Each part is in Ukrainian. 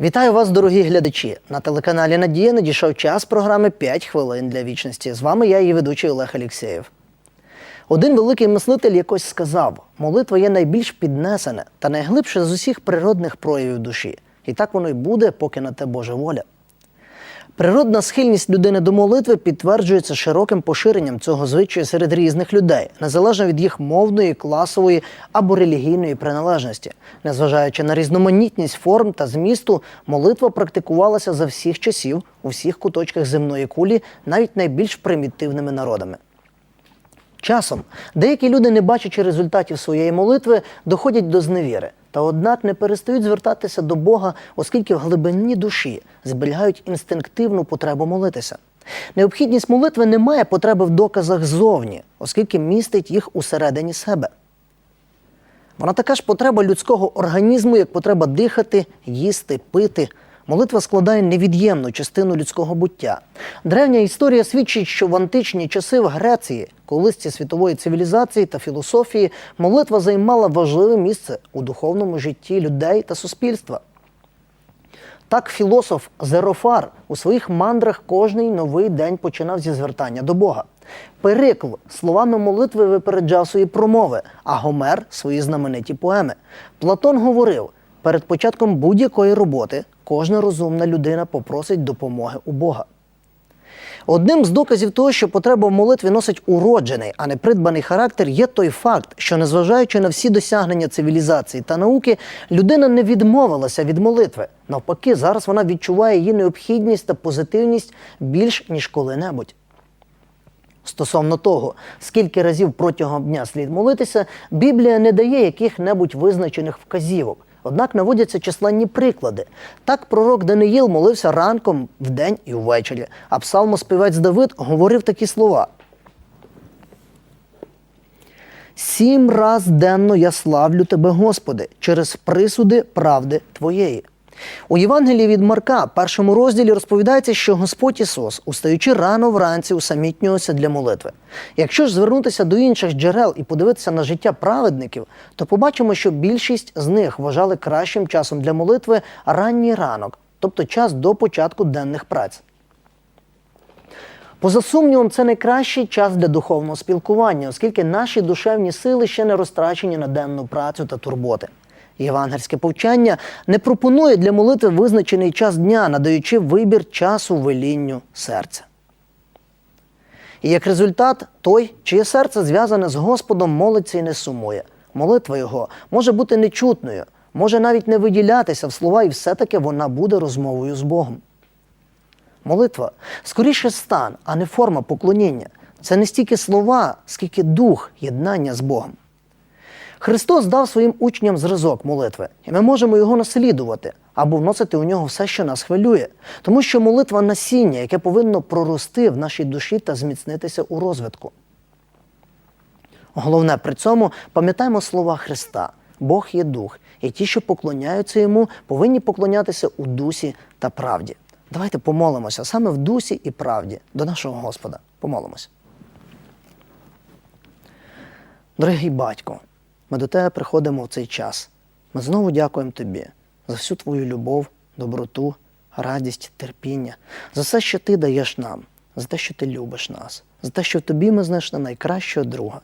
Вітаю вас, дорогі глядачі! На телеканалі Надія надійшов час програми «5 хвилин для вічності. З вами я, її ведучий Олег Алєксєєв. Один великий мислитель якось сказав: молитва є найбільш піднесене та найглибше з усіх природних проявів душі. І так воно й буде, поки на те Божа воля. Природна схильність людини до молитви підтверджується широким поширенням цього звичаю серед різних людей, незалежно від їх мовної, класової або релігійної приналежності. Незважаючи на різноманітність форм та змісту, молитва практикувалася за всіх часів у всіх куточках земної кулі, навіть найбільш примітивними народами. Часом деякі люди, не бачачи результатів своєї молитви, доходять до зневіри, та однак не перестають звертатися до Бога, оскільки в глибині душі зберігають інстинктивну потребу молитися. Необхідність молитви не має потреби в доказах зовні, оскільки містить їх усередині себе. Вона така ж потреба людського організму, як потреба дихати, їсти, пити. Молитва складає невід'ємну частину людського буття. Древня історія свідчить, що в античні часи в Греції, колисці світової цивілізації та філософії, молитва займала важливе місце у духовному житті людей та суспільства. Так філософ Зерофар у своїх мандрах кожний новий день починав зі звертання до Бога. Перикл словами молитви випереджав свої промови, а Гомер свої знамениті поеми. Платон говорив: перед початком будь-якої роботи кожна розумна людина попросить допомоги у Бога. Одним з доказів того, що потреба в молитві носить уроджений, а не придбаний характер, є той факт, що незважаючи на всі досягнення цивілізації та науки, людина не відмовилася від молитви. Навпаки, зараз вона відчуває її необхідність та позитивність більш ніж коли-небудь. Стосовно того, скільки разів протягом дня слід молитися, Біблія не дає яких-небудь визначених вказівок. Однак наводяться численні приклади. Так пророк Даниїл молився ранком, вдень і ввечері, а псалмоспівець Давид говорив такі слова. Сім раз денно я славлю тебе, Господи, через присуди правди Твоєї. У Євангелії від Марка, першому розділі, розповідається, що Господь Ісус, устаючи рано вранці, усамітнювався для молитви. Якщо ж звернутися до інших джерел і подивитися на життя праведників, то побачимо, що більшість з них вважали кращим часом для молитви ранній ранок, тобто час до початку денних праць. Поза сумнівом, це найкращий час для духовного спілкування, оскільки наші душевні сили ще не розтрачені на денну працю та турботи. Євангельське повчання не пропонує для молитви визначений час дня, надаючи вибір часу велінню серця. І як результат, той, чиє серце зв'язане з Господом, молиться і не сумує. Молитва його може бути нечутною, може навіть не виділятися в слова, і все-таки вона буде розмовою з Богом. Молитва скоріше стан, а не форма поклоніння. Це не стільки слова, скільки дух єднання з Богом. Христос дав своїм учням зразок молитви, і ми можемо його наслідувати або вносити у нього все, що нас хвилює, тому що молитва насіння, яке повинно прорости в нашій душі та зміцнитися у розвитку. Головне при цьому пам'ятаємо слова Христа: Бог є дух, і ті, що поклоняються йому, повинні поклонятися у дусі та правді. Давайте помолимося саме в дусі і правді до нашого Господа. Помолимося. Дорогий батько, ми до тебе приходимо в цей час. Ми знову дякуємо тобі за всю твою любов, доброту, радість, терпіння, за все, що ти даєш нам, за те, що ти любиш нас, за те, що в тобі ми знайшли найкращого друга.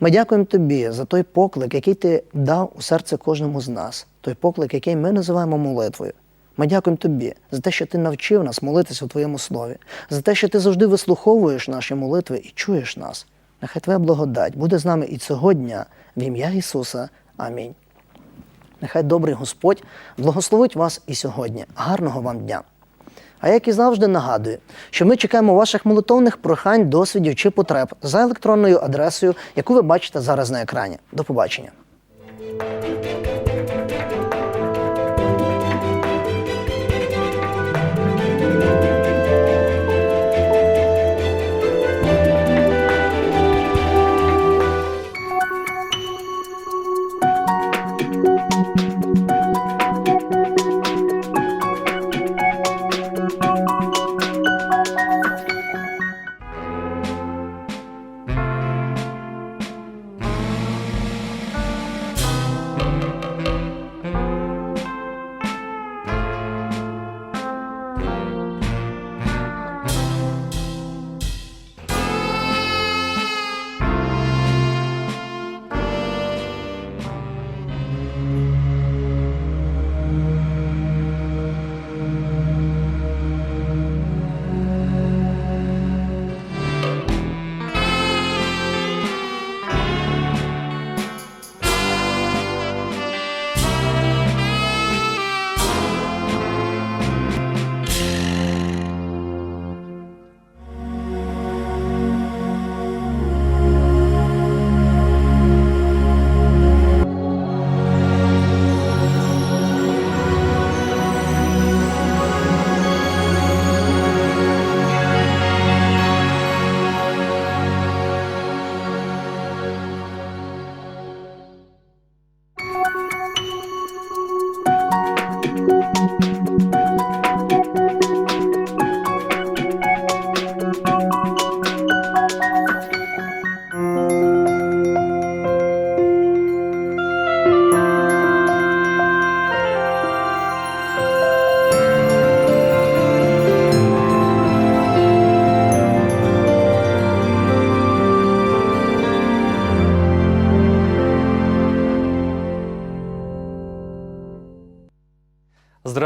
Ми дякуємо тобі за той поклик, який ти дав у серце кожному з нас, той поклик, який ми називаємо молитвою. Ми дякуємо тобі за те, що ти навчив нас молитися у твоєму слові, за те, що ти завжди вислуховуєш наші молитви і чуєш нас. Нехай Твоя благодать буде з нами і цього дня, в ім'я Ісуса. Амінь. Нехай добрий Господь благословить вас і сьогодні. Гарного вам дня! А як і завжди нагадую, що ми чекаємо ваших молитовних прохань, досвідів чи потреб за електронною адресою, яку ви бачите зараз на екрані. До побачення.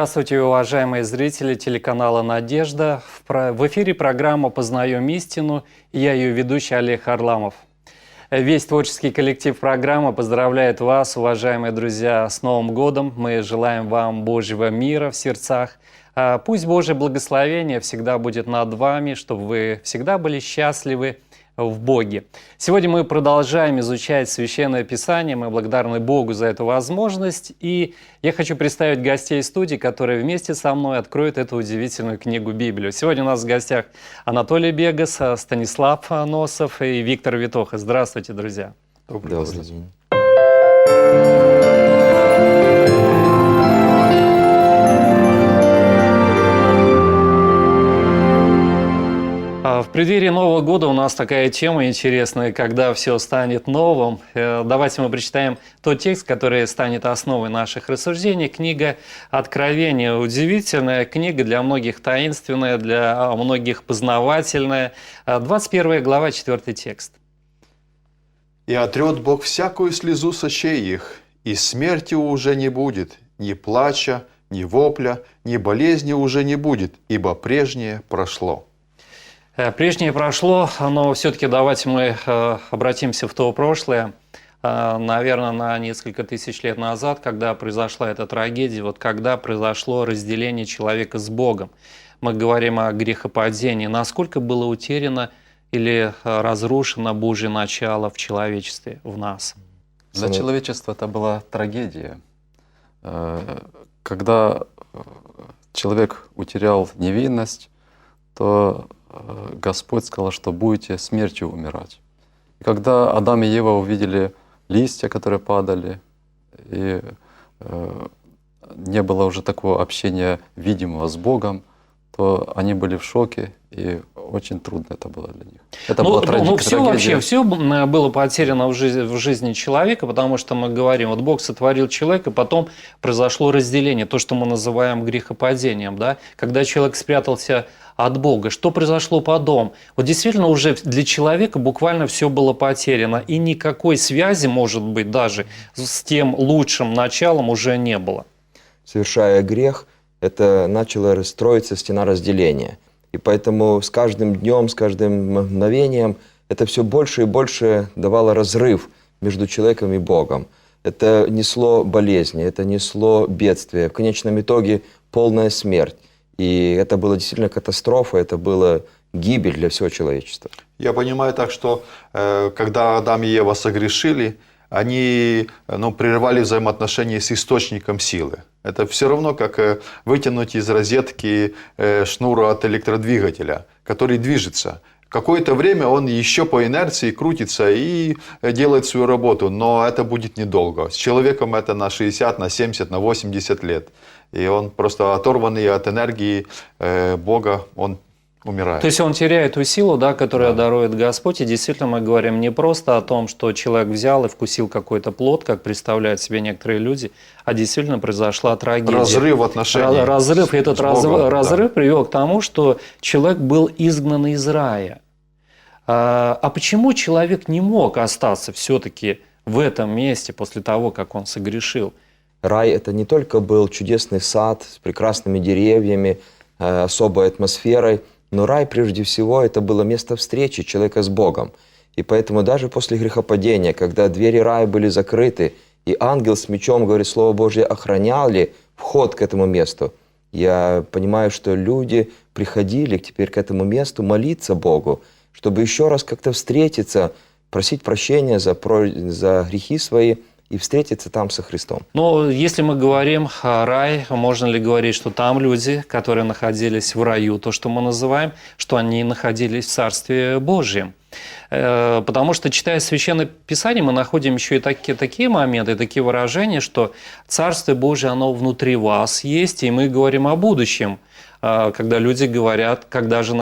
Здравствуйте, уважаемые зрители телеканала «Надежда». В, эфире программа «Познаем истину» я ее ведущий Олег Харламов. Весь творческий коллектив программы поздравляет вас, уважаемые друзья, с Новым годом. Мы желаем вам Божьего мира в сердцах. А Пусть Божье благословение всегда будет над вами, чтобы вы всегда были счастливы в Боге. Сегодня мы продолжаем изучать Священное Писание. Мы благодарны Богу за эту возможность. И я хочу представить гостей студии, которые вместе со мной откроют эту удивительную книгу Библию. Сегодня у нас в гостях Анатолий Бегас, Станислав Носов и Виктор Витоха. Здравствуйте, друзья. Добрый день. Преддверии Нового года у нас такая тема интересная, когда все станет новым. Э, Давайте мы прочитаем тот текст, который станет основой наших рассуждений. Книга Откровения. Удивительная книга, для многих таинственная, для многих познавательная. А, 21 глава, 4 текст. «И отрет Бог всякую слезу с очей их, и смерти уже не будет, ни плача, ни вопля, ни болезни уже не будет, ибо прежнее прошло». Э, Прежнее прошло, но все-таки давайте мы э, обратимся в то прошлое, э, наверное, на несколько тысяч лет назад, когда произошла эта трагедия, вот когда произошло разделение человека с Богом. Мы говорим о грехопадении. Насколько было утеряно или разрушено Божье начало в человечестве, в нас? Для человечества это была трагедия. Когда человек утерял невинность, то Господь сказал, что будете смертью умирать. И когда Адам и Ева увидели листья, которые падали, и э, не было уже такого общения видимого с Богом, то они были в шоке, и очень трудно это было для них. Это ну, была ну, траги- ну, все трагедия. вообще, все было потеряно в жизни, в жизни человека, потому что мы говорим, вот Бог сотворил человека, потом произошло разделение, то, что мы называем грехопадением, да, когда человек спрятался от Бога. Что произошло потом? Вот действительно уже для человека буквально все было потеряно, и никакой связи, может быть, даже с тем лучшим началом уже не было. совершая грех, это начала строиться стена разделения. И поэтому с каждым днем, с каждым мгновением это все больше и больше давало разрыв между человеком и Богом. Это несло болезни, это несло бедствие. В конечном итоге полная смерть. И это была действительно катастрофа, это была гибель для всего человечества. Я понимаю так, что э, когда Адам и Ева согрешили, они ну, прервали взаимоотношения с источником силы. Это все равно, как э, вытянуть из розетки э, шнур от электродвигателя, который движется. Какое-то время он еще по инерции крутится и э, делает свою работу, но это будет недолго. С человеком это на 60, на 70, на 80 лет. И он просто оторванный от энергии Бога, он умирает. То есть он теряет ту силу, да, которую дарует Господь. И действительно мы говорим не просто о том, что человек взял и вкусил какой-то плод, как представляют себе некоторые люди, а действительно произошла трагедия. Разрыв отношений Ра- Разрыв. И с- этот с раз- Богом, да. разрыв привел к тому, что человек был изгнан из рая. А, а почему человек не мог остаться все-таки в этом месте после того, как он согрешил? Рай это не только был чудесный сад с прекрасными деревьями, э, особой атмосферой, но рай прежде всего это было место встречи человека с Богом. И поэтому даже после грехопадения, когда двери рая были закрыты, и ангел с мечом, говорит Слово Божье, охраняли вход к этому месту, я понимаю, что люди приходили теперь к этому месту молиться Богу, чтобы еще раз как-то встретиться, просить прощения за, про- за грехи свои и встретиться там со Христом. Но если мы говорим о рай, можно ли говорить, что там люди, которые находились в раю, то, что мы называем, что они находились в Царстве Божьем? Э, Потому что, читая Священное Писание, мы находим еще и такие, такие моменты, такие выражения, что Царствие Божье, оно внутри вас есть, и мы говорим о будущем, э, когда люди говорят, когда же